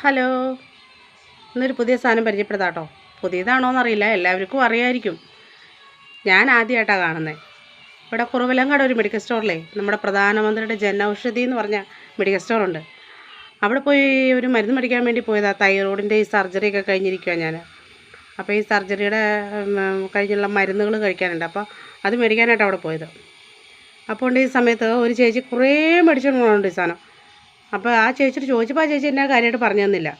Hello. ഇന്നൊരു പുതിയ സാധനം പരിചയപ്പെടുത്താം കേട്ടോ പുതിയതാണോയെന്നറിയില്ല എല്ലാവർക്കും അറിയായിരിക്കും. ഞാൻ ആദ്യമായിട്ടാണ് കാണുന്നത് ഇവിടെ കുറവിലങ്ങാട് ഒരു മെഡിക്കൽ സ്റ്റോറിലേ നമ്മുടെ പ്രധാനമന്ത്രിയുടെ ജനൌഷധി എന്ന് പറഞ്ഞ മെഡിക്കൽ സ്റ്റോറുണ്ട് അവിടെ പോയി ഒരു മരുന്ന് മേടിക്കാൻ വേണ്ടി പോയതാണ് തൈറോയിഡിന്റെ ഈ സർജറി ഒക്കെ കഴിഞ്ഞിരിക്കുകയാണ് ഞാൻ അപ്പോൾ ഈ സർജറിയുടെ കഴിഞ്ഞുള്ള മരുന്നുകൾ കഴിക്കാനുണ്ട്. അപ്പോൾ അത് മേടിക്കാനായിട്ട് അവിടെ പോയത്. അപ്പോൾ ഈ സമയത്ത് ഒരു ചേച്ചി കുറേ മേടിച്ചുകൊണ്ട് പോകുന്നുണ്ട് ഈ സാധനം. അപ്പോൾ ആ ചേച്ചിയോട് ചോദിച്ചപ്പോൾ ആ ചേച്ചി എന്നെ കാര്യമായിട്ട് പറഞ്ഞു തന്നില്ല.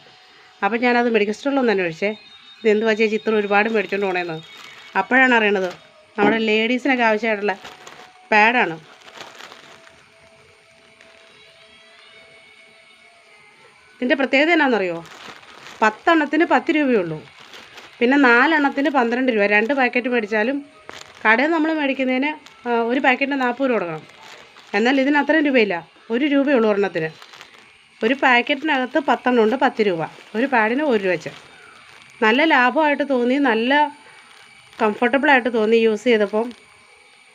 അപ്പോൾ ഞാനത് മെഡിക്കൽ സ്റ്റോറിൽ സ്റ്റോറിലൊന്നും അന്വേഷിച്ചേ. ഇത് എന്തുവാ ചേച്ചി ഇത്ര ഒരുപാട് മേടിച്ചുകൊണ്ട് പോണേന്ന്? അപ്പോഴാണ് അറിയണത്. നമ്മുടെ ലേഡീസിനൊക്കെ ആവശ്യമായിട്ടുള്ള പാഡാണ് ഇതിന്റെ പ്രത്യേകത എന്നാണെന്നറിയോ പത്തെണ്ണത്തിന് പത്ത് രൂപയേ ഉള്ളൂ പിന്നെ നാലെണ്ണത്തിന് പന്ത്രണ്ട് രൂപ. രണ്ട് പാക്കറ്റ് മേടിച്ചാലും കടയിൽ നമ്മൾ മേടിക്കുന്നതിന് ഒരു പാക്കറ്റിന് നാൽപ്പത് രൂപ കൊടുക്കണം. എന്നാൽ ഇതിന് അത്രയും രൂപയില്ല. ഒരു രൂപയുള്ളൂ ഒരെണ്ണത്തിന്. ഒരു പാക്കറ്റിനകത്ത് പത്തെണ്ണം ഉണ്ട് പത്ത് രൂപ. ഒരു പാഡിന് ഒരു രൂപ വെച്ച്. നല്ല ലാഭമായിട്ട് തോന്നി നല്ല കംഫർട്ടബിളായിട്ട് തോന്നി യൂസ് ചെയ്തപ്പം.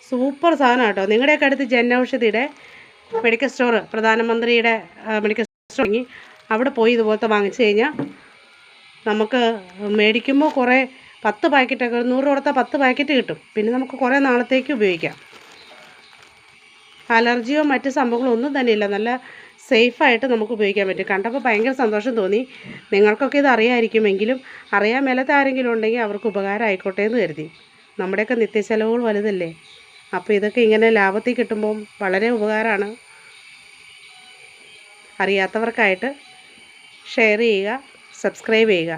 സൂപ്പർ സാധനം കേട്ടോ. നിങ്ങളുടെയൊക്കെ അടുത്ത് ജൻ ഔഷധിയുടെ മെഡിക്കൽ സ്റ്റോർ പ്രധാനമന്ത്രിയുടെ മെഡിക്കൽ സ്റ്റോർ തുടങ്ങി അവിടെ പോയി ഇതുപോലത്തെ വാങ്ങിച്ചു കഴിഞ്ഞാൽ നമുക്ക് മേടിക്കുമ്പോൾ കുറേ പത്ത് പാക്കറ്റൊക്കെ ഒരു നൂറ് കൊടുത്താൽ പത്ത് പാക്കറ്റ് കിട്ടും. പിന്നെ നമുക്ക് കുറേ നാളത്തേക്ക് ഉപയോഗിക്കാം. അലർജിയോ മറ്റ് സംഭവങ്ങളോ ഒന്നും തന്നെ ഇല്ല. നല്ല സേഫായിട്ട് നമുക്ക് ഉപയോഗിക്കാൻ പറ്റും. കണ്ടപ്പോൾ ഭയങ്കര സന്തോഷം തോന്നി. നിങ്ങൾക്കൊക്കെ ഇത് അറിയാമായിരിക്കുമെങ്കിലും അറിയാൻ മേലത്തെ ആരെങ്കിലും ഉണ്ടെങ്കിൽ അവർക്ക് ഉപകാരം ആയിക്കോട്ടെ എന്ന് കരുതി. നമ്മുടെയൊക്കെ നിത്യച്ചെലവുകൾ വലുതല്ലേ? അപ്പോൾ ഇതൊക്കെ ഇങ്ങനെ ലാഭത്തിൽ കിട്ടുമ്പം വളരെ ഉപകാരമാണ്. അറിയാത്തവർക്കായിട്ട് ഷെയർ ചെയ്യുക സബ്സ്ക്രൈബ് ചെയ്യുക.